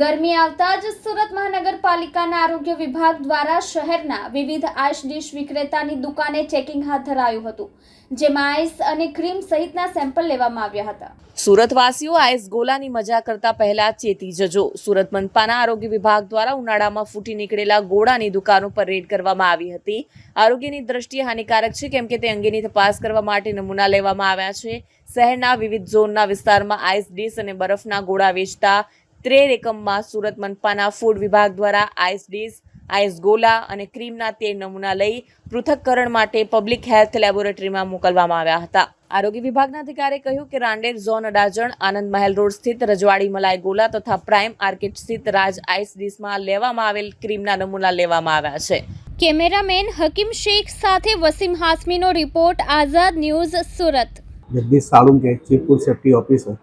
ગરમી આવતા જ સુરત મહાનગરપાલિકાના આરોગ્ય વિભાગ દ્વારા શહેરના વિવિધ આઈસ ડીશ વિક્રેતાની દુકાને ચેકિંગ હાથ ધરાયું હતું, જેમાં આઈસ અને ક્રીમ સહિતના સેમ્પલ લેવામાં આવ્યા હતા. સુરતવાસીઓ આઈસ ગોલાની મજા કરતા પહેલા ચેતી જજો. સુરત મનપાના આરોગ્ય વિભાગ દ્વારા ઉનાળામાં ફૂટી નીકળેલા ગોળાની દુકાનો પર રેડ કરવામાં આવી હતી. આરોગ્યની દ્રષ્ટિએ હાનિકારક છે કેમ કે તે અંગેની તપાસ કરવા માટે નમૂના લેવામાં આવ્યા છે. શહેરના વિવિધ ઝોનના વિસ્તારમાં આઈસ ડીશ અને બરફના ગોળા વેચતા ત્રેર એકમમાં સુરત મનપાના ફૂડ વિભાગ દ્વારા આઈસ ડીશ આઈસ ગોલા અને ક્રીમના તેર નમૂના લઈ પૃથક્કરણ માટે પબ્લિક હેલ્થ લેબોરેટરીમાં મોકલવામાં આવ્યા હતા. આરોગ્ય વિભાગના અધિકારીએ કહ્યું કે રાંડેર ઝોન અડાજણ આનંદ મહેલ રોડ સ્થિત રજવાડી મલાઈ ગોલા તથા પ્રાઇમ આર્કેટ સ્થિત રાજ આઈસ ડીશમાં લેવામાં આવેલ ક્રીમના નમૂના લેવામાં આવ્યા છે. કેમેરામેન હકીમ શેખ સાથે Wasim હાસમીનો report Azad news Surat. Jagdish Salunke chief food safety officer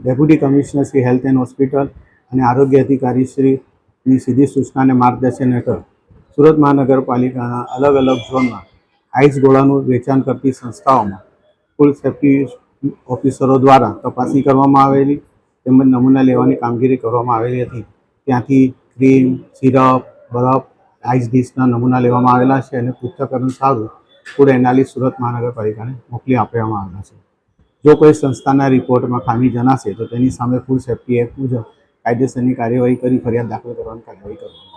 deputy commissioner Shri health and hospital અને આરોગ્ય અધિકારી શ્રીની સીધી સૂચનાને માર્ગદર્શન હેઠળ સુરત મહાનગરપાલિકાના અલગ અલગ ઝોનમાં આઈસ ગોળાનું વેચાણ કરતી સંસ્થાઓમાં ફૂડ સેફ્ટી ઓફિસરો દ્વારા તપાસણી કરવામાં આવેલી તેમજ નમૂના લેવાની કામગીરી કરવામાં આવેલી હતી. ત્યાંથી ક્રીમ, સિરપ, બરફ, આઈસ ડીશના નમૂના લેવામાં આવેલા છે અને પૃથ્થકરણ સારું ફૂડ એનાલિસ્ટ સુરત મહાનગરપાલિકાને મોકલી આપવામાં આવેલા છે. જો કોઈ સંસ્થાના રિપોર્ટમાં ખામી જણાશે, તો તેની સામે ફૂડ સેફ્ટી એક્ટ મુજબ કાયદેસરની કાર્યવાહી કરી, ફરિયાદ દાખલ કરવાની કાર્યવાહી આવશે